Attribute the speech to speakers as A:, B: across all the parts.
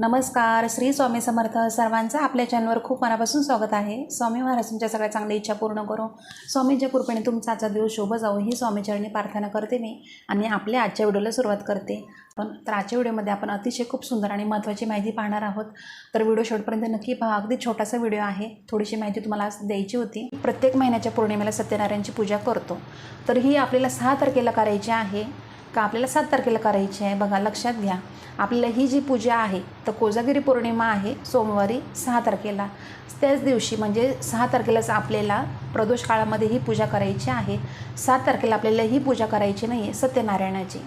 A: नमस्कार श्री स्वामी समर्थ सर्वांचं आपल्या चॅनलवर खूप मनापासून स्वागत आहे. स्वामी महाराज तुमच्या सगळ्या चांगल्या इच्छा पूर्ण करो. स्वामींच्या कृपेने तुमचा आजचा दिवस शोभ जाऊ ही स्वामीचरणी प्रार्थना करते मी आणि आपल्या आजच्या व्हिडिओला सुरुवात करते. पण तर आजच्या व्हिडिओमध्ये आपण अतिशय खूप सुंदर आणि महत्त्वाची माहिती पाहणार आहोत. तर व्हिडिओ शेवटपर्यंत नक्की पहा अगदी छोटासा व्हिडिओ आहे. थोडीशी माहिती तुम्हाला आज द्यायची होती. प्रत्येक महिन्याच्या पौर्णिमेला सत्यनारायणची पूजा करतो. तर ही आपल्याला सहा तारखेला करायची आहे. का आपल्याला सात तारखेला करायची आहे? बघा लक्षात घ्या. आपल्याला ही जी पूजा आहे तर कोजागिरी पौर्णिमा आहे सोमवारी सहा तारखेला. त्याच दिवशी म्हणजे सहा तारखेलाच आपल्याला प्रदोष काळामध्ये ही पूजा करायची आहे. सात तारखेला आपल्याला ही पूजा करायची नाही आहे सत्यनारायणाची.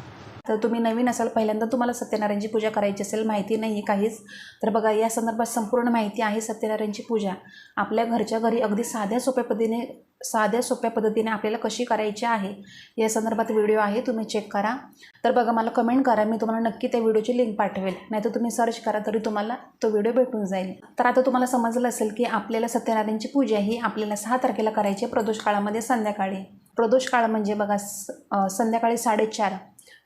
A: तर तुम्ही नवीन असाल पहिल्यांदा तुम्हाला सत्यनारायणची पूजा करायची असेल माहिती नाही आहे काहीच. तर बघा या संदर्भात संपूर्ण माहिती आहे सत्यनारायणची पूजा. आपल्या घरच्या घरी अगदी साध्या सोप्या पद्धतीने साध्या सोप्या पद्धतीने आपल्याला कशी करायची आहे या संदर्भात व्हिडिओ आहे तुम्ही चेक करा. तर बघा मला कमेंट करा मी तुम्हाला नक्की त्या व्हिडिओची लिंक पाठवेल. नाहीतर तुम्ही सर्च करा तरी तुम्हाला तो व्हिडिओ भेटून जाईल. तर आता तुम्हाला समजलं असेल की आपल्याला सत्यनारायणची पूजा ही आपल्याला सहा तारखेला करायची आहे प्रदोष काळामध्ये संध्याकाळी. प्रदोष काळ म्हणजे बघा स संध्याकाळी साडेचार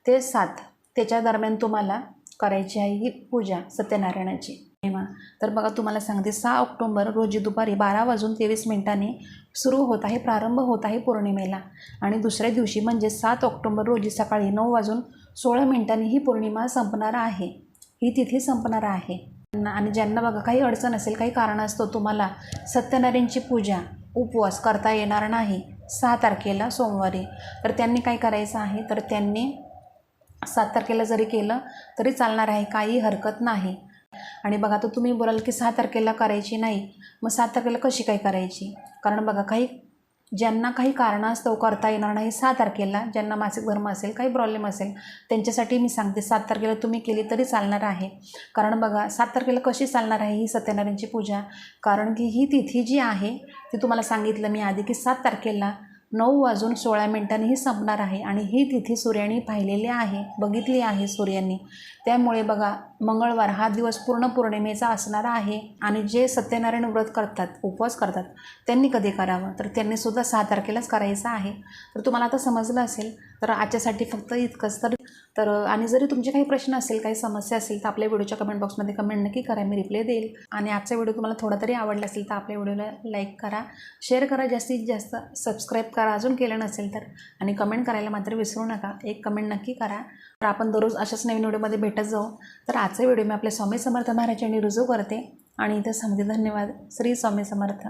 A: ते सात. त्याच्या दरम्यान तुम्हाला करायची आहे ही पूजा सत्यनारायणाची. तेव्हा तर बघा तुम्हाला सांगते सहा ऑक्टोंबर रोजी दुपारी बारा वाजून तेवीस मिनिटांनी सुरू होत आहे प्रारंभ होत आहे पौर्णिमेला. आणि दुसऱ्या दिवशी म्हणजे सात ऑक्टोंबर रोजी सकाळी नऊ वाजून सोळा मिनिटांनी ही पौर्णिमा संपणार आहे. ही तिथी संपणार आहे. आणि ज्यांना बघा काही अडचण असेल काही कारण असतो तुम्हाला सत्यनारायणची पूजा उपवास करता येणार नाही सहा तारखेला सोमवारी. तर त्यांनी काय करायचं आहे? तर त्यांनी सात तारखेला जरी केलं तरी चालणार आहे. काही हरकत नाही. आणि बघा तर तुम्ही बोलाल की सहा तारखेला करायची नाही. मग सात तारखेला कशी काय करायची? कारण बघा काही ज्यांना काही कारणास्तव करता येणार नाही सहा तारखेला ज्यांना मासिक धर्म असेल काही प्रॉब्लेम असेल त्यांच्यासाठी मी सांगते सात तारखेला तुम्ही केली तरी चालणार आहे. कारण बघा सात तारखेला कशी चालणार आहे ही सत्यनारायणची पूजा? कारण की ही तिथी जी आहे ती तुम्हाला सांगितलं मी आधी की सात तारखेला नऊ वाजून सोळा मिनिटांनीही संपणार आहे आणि ही तिथी सूर्याने पाहिलेली आहे बघितली आहे सूर्यांनी. त्यामुळे बघा मंगळवार हा दिवस पूर्ण पौर्णिमेचा असणार आहे आणि जे सत्यनारायण व्रत करतात उपवास करतात त्यांनी कधी करावं? तर त्यांनीसुद्धा सहा तारखेलाच करायचं आहे. तर तुम्हाला आता समजलं असेल तर आजच्यासाठी फक्त इतकंच. तर तर आणि जरी तुमचे काही प्रश्न असेल काही समस्या असेल तर आपल्या व्हिडिओच्या कमेंट बॉक्समध्ये कमेंट नक्की करा मी रिप्लाय देईल. आणि आजचा व्हिडिओ तुम्हाला थोडा तरी आवडला असेल तर आपल्या व्हिडिओला लाईक करा शेअर करा जास्तीत जास्त सबस्क्राईब करा अजून केलं नसेल तर. आणि कमेंट करायला मात्र विसरू नका एक कमेंट नक्की करा. तर आपण दररोज अशाच नवीन व्हिडिओमध्ये भेटत जाऊ. तर आजचा व्हिडिओ मी आपल्या स्वामी समर्थ महाराज यांनी रुजू करते. आणि इथं सांगते धन्यवाद. श्री स्वामी समर्थ.